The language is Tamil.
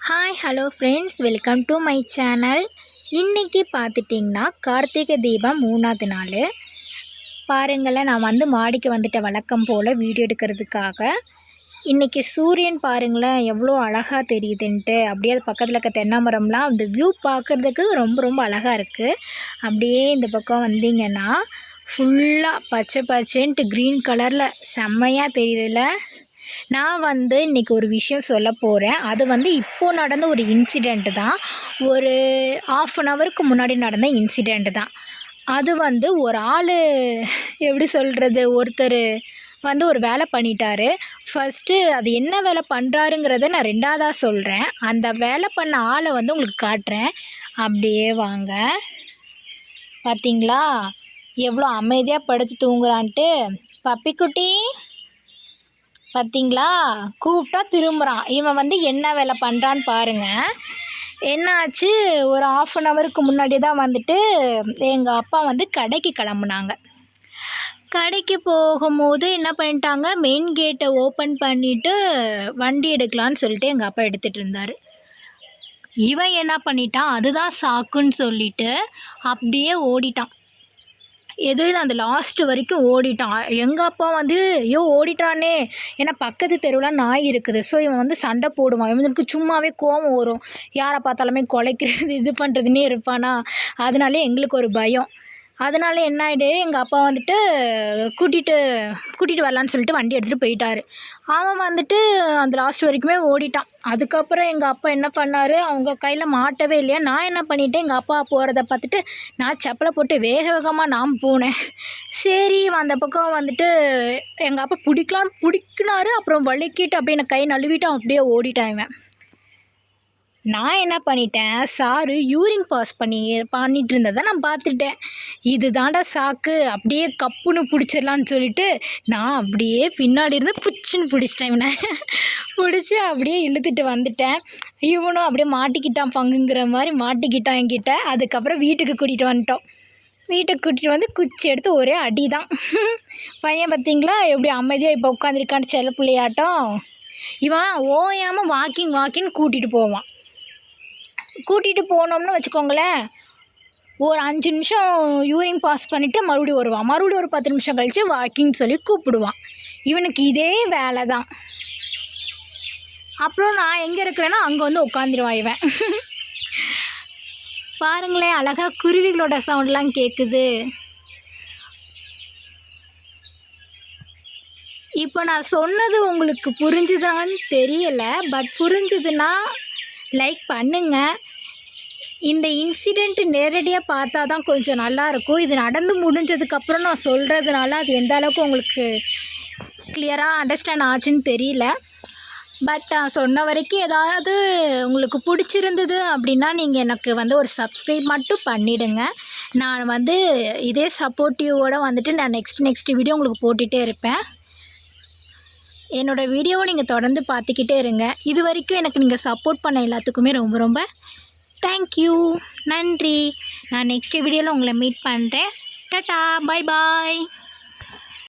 Hi hello friends welcome to my channel இன்றைக்கி பார்த்துட்டிங்கன்னா கார்த்திகை தீபம் மூணாவது நாள். பாருங்களேன் நான் வந்து மாடிக்கு வந்துட்ட வழக்கம் போல் வீடியோ எடுக்கிறதுக்காக. இன்றைக்கி சூரியன் பாருங்களேன் எவ்வளோ அழகாக தெரியுதுன்ட்டு. அப்படியே அது பக்கத்தில் இருக்க தென்னமரம்லாம் அந்த வியூ பார்க்குறதுக்கு ரொம்ப ரொம்ப அழகாக இருக்குது அப்படியே இந்த பக்கம் வந்தீங்கன்னா ஃபுல்லாக பச்சை பச்சைன்ட்டு க்ரீன் கலரில் செம்மையாக தெரியுதுல்ல. நான் வந்து இன்றைக்கி ஒரு விஷயம் சொல்ல போகிறேன் அது வந்து இப்போது நடந்த ஒரு இன்சிடெண்ட்டு தான். ஒரு ஆஃப் அன் ஹவருக்கு முன்னாடி நடந்த இன்சிடெண்ட்டு தான். அது வந்து ஒரு ஆள் எப்படி சொல்கிறது ஒருத்தர் வந்து ஒரு வேலை பண்ணிட்டாரு. ஃபஸ்ட்டு அது என்ன வேலை பண்ணுறாருங்கிறத நான் ரெண்டாவதாக சொல்கிறேன் அந்த வேலை பண்ண ஆளை வந்து உங்களுக்கு காட்டுறேன். அப்படியே வாங்க. பார்த்தீங்களா எவ்வளோ அமைதியாக படுத்து தூங்குறான்ட்டு. பப்பிக்குட்டி. பார்த்தீங்களா? கூப்பிட்டா திரும்புகிறான் இவன் வந்து என்ன வேலை பண்ணுறான்னு பாருங்கள் என்னாச்சு ஒரு ஆஃப் அன் ஹவருக்கு முன்னாடி தான் வந்துட்டு எங்கள் அப்பா வந்து கடைக்கு கிளம்புனாங்க. கடைக்கு போகும்போது என்ன பண்ணிட்டாங்க? மெயின் கேட்டை ஓப்பன் பண்ணிவிட்டு வண்டி எடுக்கலான்னு சொல்லிட்டு எங்கள் அப்பா எடுத்துகிட்டு இருந்தார். இவன் என்ன பண்ணிட்டான்? அதுதான் சாக்குன்னு சொல்லிட்டு அப்படியே ஓடிட்டான். எது அந்த லாஸ்ட்டு வரைக்கும் ஓடிட்டான். எங்கள் அப்பா வந்து ஐயோ ஓடிட்டானே. ஏன்னா பக்கத்து தெருவில் நாய் இருக்குது. ஸோ இவன் வந்து சண்டை போடுவான். இவனுக்கு சும்மாவே கோவம் வரும். யாரை பார்த்தாலுமே குலைக்கிறது இது பண்ணுறதுன்னே இருப்பானா? அதனாலே எங்களுக்கு ஒரு பயம். அதனால என்ன ஆகிடு எங்கள் அப்பா வந்துட்டு கூட்டிகிட்டு கூட்டிகிட்டு வரலான்னு சொல்லிட்டு வண்டி எடுத்துகிட்டு போயிட்டார். அவன் வந்துட்டு அந்த லாஸ்ட் வரைக்குமே ஓடிட்டான். அதுக்கப்புறம் எங்கள் அப்பா என்ன பண்ணார்? அவங்க கையில் மாட்டவே இல்லையா? நான் என்ன பண்ணிட்டேன்? எங்கள் அப்பா போகிறத பார்த்துட்டு நான் செப்பலை போட்டு வேக வேகமாக நான் போனேன். சரி அந்த பக்கம் வந்துட்டு எங்கள் அப்பா பிடிக்கலான்னு பிடிக்கினாரு. அப்புறம் வலிக்கிட்டு அப்படியே கை நழுவிட்டு அப்படியே ஓடிட்டான் இவன். நான் என்ன பண்ணிட்டேன்? சாரு யூரின் பாஸ் பண்ணி பண்ணிகிட்டு இருந்ததை நான் பார்த்துட்டேன். இது தாண்டா சாக்கு அப்படியே கப்புன்னு பிடிச்சிடலான்னு சொல்லிட்டு நான் அப்படியே பின்னாடி இருந்து புச்சுன்னு பிடிச்சிட்டேன் இவனை. பிடிச்சி அப்படியே இழுத்துட்டு வந்துட்டேன். இவனும் அப்படியே மாட்டிக்கிட்டான் பங்குங்கிற மாதிரி மாட்டிக்கிட்டான் என்கிட்ட. அதுக்கப்புறம் வீட்டுக்கு கூட்டிகிட்டு வந்துட்டோம். வீட்டுக்கு கூட்டிகிட்டு வந்து குச்சி எடுத்து ஒரே அடி தான் பையன் பார்த்தீங்களா? எப்படி அமைதியாக இப்போ உட்காந்துருக்கான்னு செல்ல பிள்ளையாட்டம். இவன் ஓயாமல் வாக்கிங் வாக்கிங் கூட்டிகிட்டு போவான். கூட்டிகிட்டு போனோம்னு வச்சுக்கோங்களேன். ஒரு அஞ்சு நிமிஷம் யூரின் பாஸ் பண்ணிவிட்டு மறுபடியும் வருவான். மறுபடியும் ஒரு பத்து நிமிஷம் கழித்து வாக்கிங் சொல்லி கூப்பிடுவான். இவனுக்கு இதே வேலை தான் அப்புறம் நான் எங்கே இருக்கிறேன்னா அங்கே வந்து உட்காந்துருவான் இவன். பாருங்களேன் அழகாக குருவிகளோட சவுண்ட்லாம் கேட்குது இப்போ நான் சொன்னது உங்களுக்கு புரிஞ்சுதான்னு தெரியலை பட் புரிஞ்சுதுன்னா லைக் பண்ணுங்கள் இந்த இன்சிடெண்ட்டு நேரடியாக பார்த்தா தான் கொஞ்சம் நல்லாயிருக்கும். இது நடந்து முடிஞ்சதுக்கப்புறம் நான் சொல்கிறதுனால அது எந்த அளவுக்கு உங்களுக்கு கிளியராக அண்டர்ஸ்டாண்ட் ஆச்சுன்னு தெரியல. பட் நான் சொன்ன வரைக்கும் ஏதாவது உங்களுக்கு பிடிச்சிருந்தது அப்படின்னா நீங்கள் எனக்கு வந்து ஒரு சப்ஸ்கிரைப் மட்டும் பண்ணிவிடுங்க நான் வந்து இதே சப்போர்ட்டிவோடு வந்துட்டு நான் நெக்ஸ்ட் நெக்ஸ்ட் வீடியோ உங்களுக்கு போட்டுகிட்டே இருப்பேன். என்னோடய வீடியோவை நீங்கள் தொடர்ந்து பார்த்துக்கிட்டே இருங்க. இது வரைக்கும் எனக்கு நீங்கள் சப்போர்ட் பண்ண எல்லாத்துக்குமே ரொம்ப ரொம்ப தேங்க்யூ நன்றி. நான் நெக்ஸ்ட் வீடியோவில் உங்களை மீட் பண்ணுறேன் டட்டா பாய் பாய்